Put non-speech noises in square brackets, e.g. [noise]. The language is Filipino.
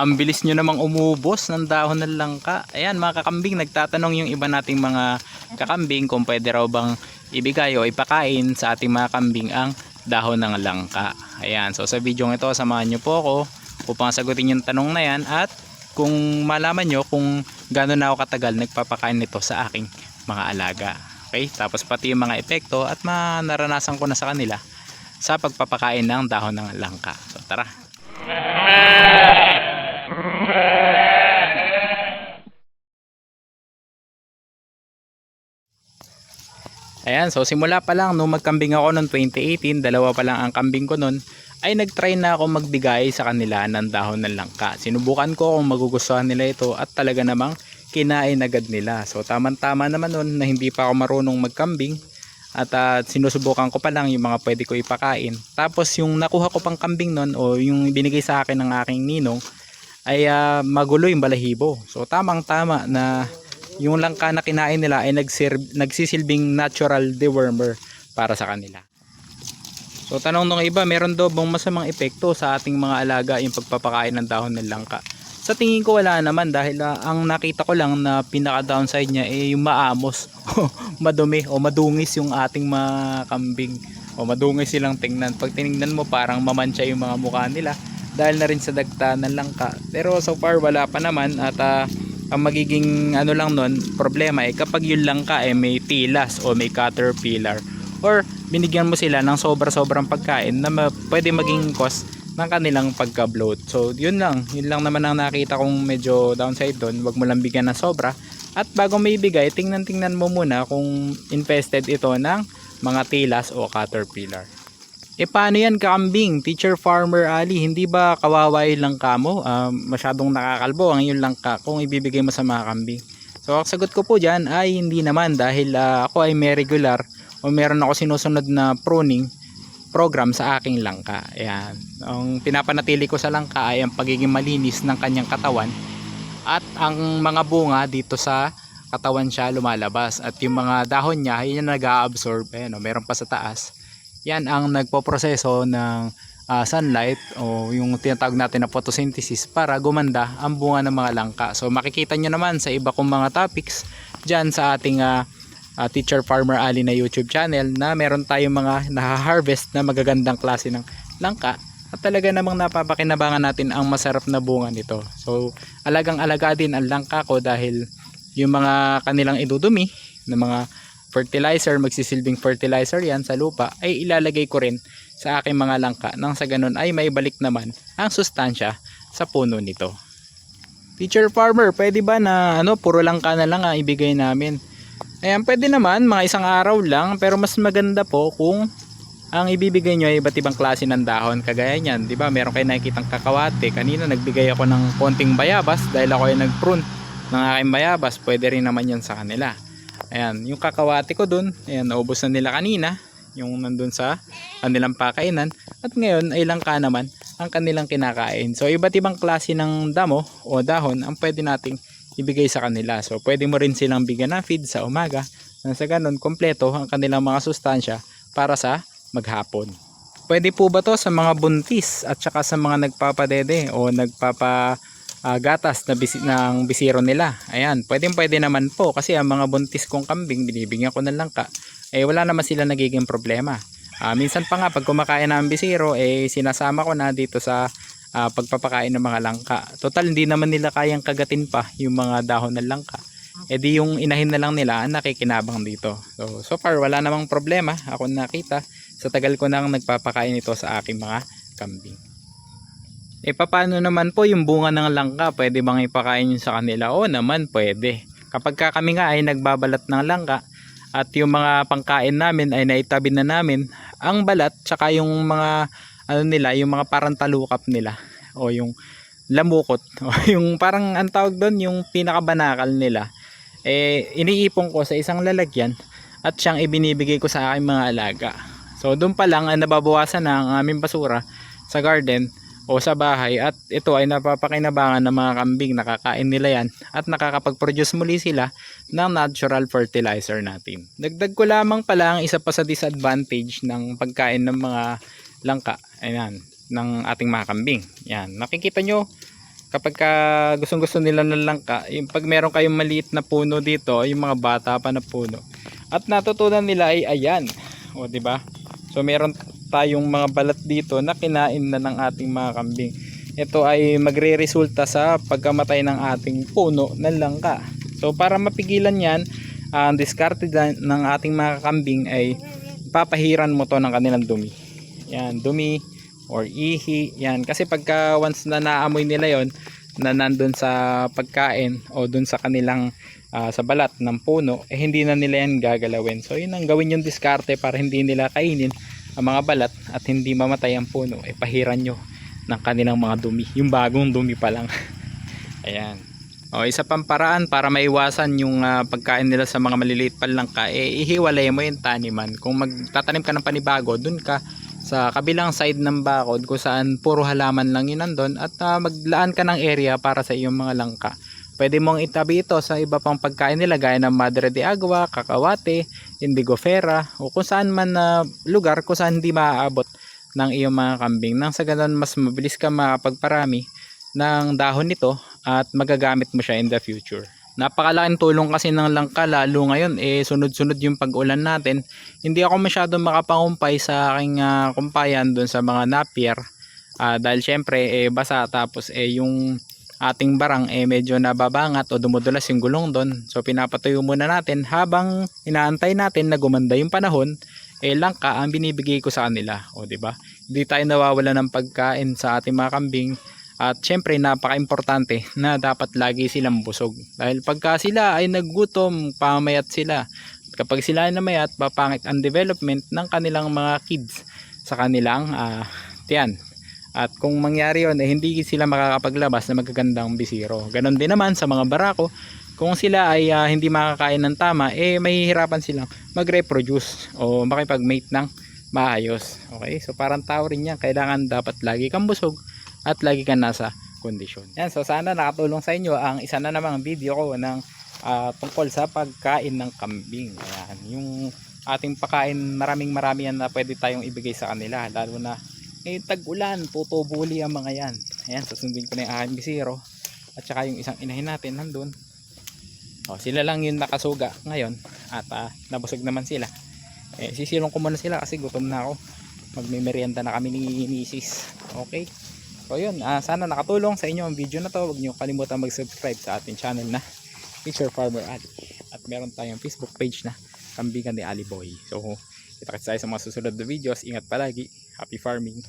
Ang bilis nyo namang umubos ng dahon ng langka. Ayan mga kakambing, nagtatanong yung iba nating mga kakambing kung pwede raw bang ibigay o ipakain sa ating mga kambing ang dahon ng langka. Ayan, so sa video ito, samahan nyo po ako upang sagutin yung tanong na yan at kung malaman nyo kung gano'n na ako katagal nagpapakain nito sa aking mga alaga. Okay, tapos pati yung mga epekto at manaranasan ko na sa kanila sa pagpapakain ng dahon ng langka. So tara. Ayan, so simula pa lang nung magkambing ako noong 2018, dalawa pa lang ang kambing ko noon, ay nagtry na ako magbigay sa kanila ng dahon ng langka. Sinubukan ko kung magugustuhan nila ito at talaga namang kinain agad nila. So tamang-tama naman noon na hindi pa ako marunong magkambing at ah, sinusubukan ko pa lang yung mga pwede ko ipakain. Tapos yung nakuha ko pang kambing noon o yung binigay sa akin ng aking ninong ay ah, magulo yung balahibo. So tamang-tama na yung langka na kinain nila ay nagsirb, nagsisilbing natural dewormer para sa kanila. So tanong nung iba, meron daw bang masamang epekto sa ating mga alaga yung pagpapakain ng dahon ng langka? Sa tingin ko wala naman dahil ah, ang nakita ko lang na pinaka downside niya ay yung maamos, [laughs] madumi o madungis yung ating mga kambing o madungis silang tingnan. Pag tiningnan mo parang mamantsa yung mga mukha nila dahil na rin sa dagta ng langka. Pero so far wala pa naman at ah, ang magiging ano lang nun, problema ay kapag yung langka ay may tilas o may caterpillar or binigyan mo sila ng sobra-sobrang pagkain na ma- pwede maging cause ng kanilang pagka-bloat. So, yun lang. Yun lang naman ang nakita kong medyo downside doon. Huwag mo lang bigyan ng sobra. At bago may ibigay, tingnan-tingnan mo muna kung infested ito ng mga tilas o caterpillar. E paano yan kambing? Teacher Farmer Ali, hindi ba kawawa yung langka mo? Ah, masyadong nakakalbo ang iyong langka kung ibibigay mo sa mga kambing. So ang sagot ko po dyan ay hindi naman dahil ah, ako ay may regular o meron ako sinusunod na pruning program sa aking langka. Ayan. Ang pinapanatili ko sa langka ay ang pagiging malinis ng kanyang katawan at ang mga bunga dito sa katawan siya lumalabas at yung mga dahon niya yun yung nag-absorb ayan o meron pa sa taas yan ang nagpoproseso ng ah, sunlight o yung tinatawag natin na photosynthesis para gumanda ang bunga ng mga langka. So makikita nyo naman sa iba kong mga topics dyan sa ating ah, ah, Teacher Farmer Ali na YouTube channel na meron tayong mga naha-harvest na magagandang klase ng langka at talaga namang napapakinabangan natin ang masarap na bunga nito. So alagang alaga din ang langka ko dahil yung mga kanilang idudumi na mga fertilizer, magsisilbing fertilizer yan sa lupa ay ilalagay ko rin sa aking mga langka nang sa ganun ay maibalik naman ang sustansya sa puno nito. Teacher Farmer, pwede ba na ano, puro langka na lang ang ibigay namin? Ayan, pwede naman, mga isang araw lang, pero mas maganda po kung ang ibibigay nyo ay iba't ibang klase ng dahon kagaya niyan, 'di ba? Meron kayo nakikitang kakawate. Kanina nagbigay ako ng konting bayabas dahil ako ay nag-prune ng aking bayabas. Pwede rin naman 'yan sa kanila. Ayan, yung kakawate ko dun, ayan, naubos na nila kanina, yung nandun sa kanilang pakainan. At ngayon ay langka naman ang kanilang kinakain. So, iba't ibang klase ng damo o dahon ang pwede nating ibigay sa kanila. So, pwede mo rin silang bigyan ng feed sa umaga. Nang sa ganun, kompleto ang kanilang mga sustansya para sa maghapon. Pwede po ba to sa mga buntis at saka sa mga nagpapadede o nagpapa ah, gatas na bisi, ng bisiro nila. Ayan, pwedeng pwede naman po kasi ang mga buntis kong kambing binibigyan ko ng langka eh wala naman sila nagiging problema. Ah, minsan pa nga pag kumakain ng bisiro eh sinasama ko na dito sa ah, pagpapakain ng mga langka. Total hindi naman nila kayang kagatin pa yung mga dahon ng langka. Eh di yung inahin na lang nila ang nakikinabang dito. So, so far wala namang problema ako nakita sa tagal ko nang nagpapakain ito sa aking mga kambing. E paano naman po yung bunga ng langka? Pwede bang ipakain yun sa kanila? Oo naman, pwede. Kapag ka kami nga ay nagbabalat ng langka at yung mga pangkain namin ay naitabi na namin, ang balat tsaka yung mga ano nila, yung mga parang talukap nila o yung lamukot [laughs] o yung parang ang tawag doon yung pinakabanakal nila eh iniipon ko sa isang lalagyan at siyang ibinibigay ko sa aking mga alaga. So doon pa lang ang nababawasan na ang aming basura sa garden o sa bahay at ito ay napapakinabangan ng mga kambing nakakain nila yan at nakakapag-produce muli sila ng natural fertilizer natin. Dagdag ko lamang pala ang isa pa sa disadvantage ng pagkain ng mga langka ayan, ng ating mga kambing. Yan, nakikita nyo kapag ka gustong gusto nila ng langka, yung pag meron kayong maliit na puno dito, yung mga bata pa na puno. At natutunan nila ay ayan. O, di ba? So meron tayong mga balat dito na kinain na ng ating mga kambing. Ito ay magre-resulta sa pagkamatay ng ating puno ng langka. So para mapigilan yan, ang diskarte dan- ng ating mga kambing ay papahiran mo to ng kanilang dumi. Yan, dumi or ihi. Yan, kasi pagka once na naamoy nila yon na nandun sa pagkain o dun sa kanilang ah, sa balat ng puno, eh hindi na nila yan gagalawin. So yun ang gawin yung diskarte para hindi nila kainin ang mga balat at hindi mamatay ang puno. Eh pahiran nyo ng kanilang mga dumi. Yung bagong dumi pa lang. [laughs] Ayan. O, isa pang paraan para maiwasan yung ah, pagkain nila sa mga maliliit pa lang ka, eh, ihiwalay mo yung taniman. Kung magtatanim ka ng panibago, dun ka sa kabilang side ng bakod kung saan puro halaman lang yun nandun at ah, maglaan ka ng area para sa iyong mga langka. Pwede mong itabi ito sa iba pang pagkain nila gaya ng Madre de Agua, Kakawate, Indigofera o kung saan man na lugar kung saan hindi maaabot ng iyong mga kambing. Nang sa ganun mas mabilis ka makapagparami ng dahon nito at magagamit mo siya in the future. Napakalaking tulong kasi ng langka lalo ngayon eh sunod-sunod yung pag-ulan natin. Hindi ako masyadong makapangumpay sa aking ah, kumpayan doon sa mga napier Ah, dahil syempre eh basa tapos eh yung ating barang eh medyo nababangat o dumudulas yung gulong doon. So pinapatuyo muna natin habang inaantay natin na gumanda yung panahon eh langka ang binibigay ko sa kanila. O di ba? Hindi tayo nawawala ng pagkain sa ating mga kambing at syempre napaka-importante na dapat lagi silang busog. Dahil pagka sila ay naggutom, pamayat sila. Kapag sila ay namayat, papangit ang development ng kanilang mga kids sa kanilang ah, tiyan. At kung mangyari yun, eh, hindi sila makakapaglabas na magagandang bisiro. Ganon din naman sa mga barako. Kung sila ay ah, hindi makakain ng tama, eh mahihirapan silang mag-reproduce o makipag-mate ng maayos. Okay? So parang tao rin yan. Kailangan dapat lagi kang busog at lagi kang nasa kondisyon. Yan, so sana nakatulong sa inyo ang isa na namang video ko ng ah, tungkol sa pagkain ng kambing. Ayan, yung ating pagkain, maraming marami yan na pwede tayong ibigay sa kanila. Lalo na eh, tag-ulan, tutubuli ang mga yan. Ayan, susundin ko na yung aking bisiro. At saka yung isang inahin natin nandun. O, sila lang yung nakasuga ngayon. At ah, nabusog naman sila. Eh, sisilong ko muna sila kasi gutom na ako. Magmimerienda na kami ni Mrs. Okay? So yun, ah, sana nakatulong sa inyo ang video na to. Huwag niyo kalimutan mag-subscribe sa ating channel na Future Farmer Ali. At meron tayong Facebook page na Kambigan ni Ali Boy. So, kita-kits sa mga susunod na videos. Ingat palagi. Happy farming.